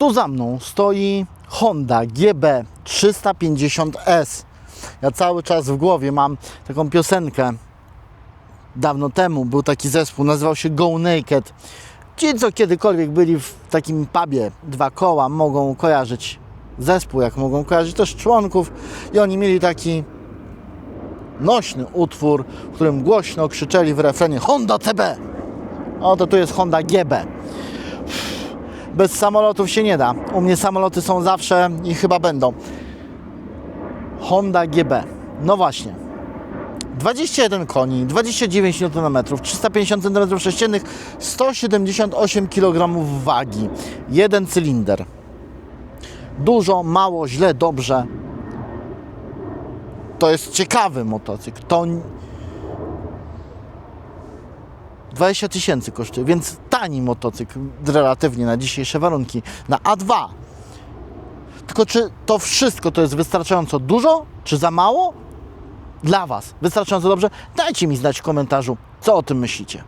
Tu za mną stoi Honda GB 350S. Ja cały czas w głowie mam taką piosenkę. Dawno temu był taki zespół, nazywał się Go Naked. Ci, co kiedykolwiek byli w takim pubie, dwa koła, mogą kojarzyć zespół, jak mogą kojarzyć też członków. I oni mieli taki nośny utwór, w którym głośno krzyczeli w refrenie Honda CB. Oto tu jest Honda GB. Bez samolotów się nie da. U mnie samoloty są zawsze i chyba będą. Honda GB. No właśnie. 21 koni, 29 Nm, 350 cm3, 178 kg wagi. Jeden cylinder. Dużo, mało, źle, dobrze. To jest ciekawy motocykl. To 20 tysięcy kosztuje, więc tani motocykl relatywnie na dzisiejsze warunki. Na A2. Tylko czy to wszystko to jest wystarczająco dużo, czy za mało? Dla Was wystarczająco dobrze? Dajcie mi znać w komentarzu, co o tym myślicie.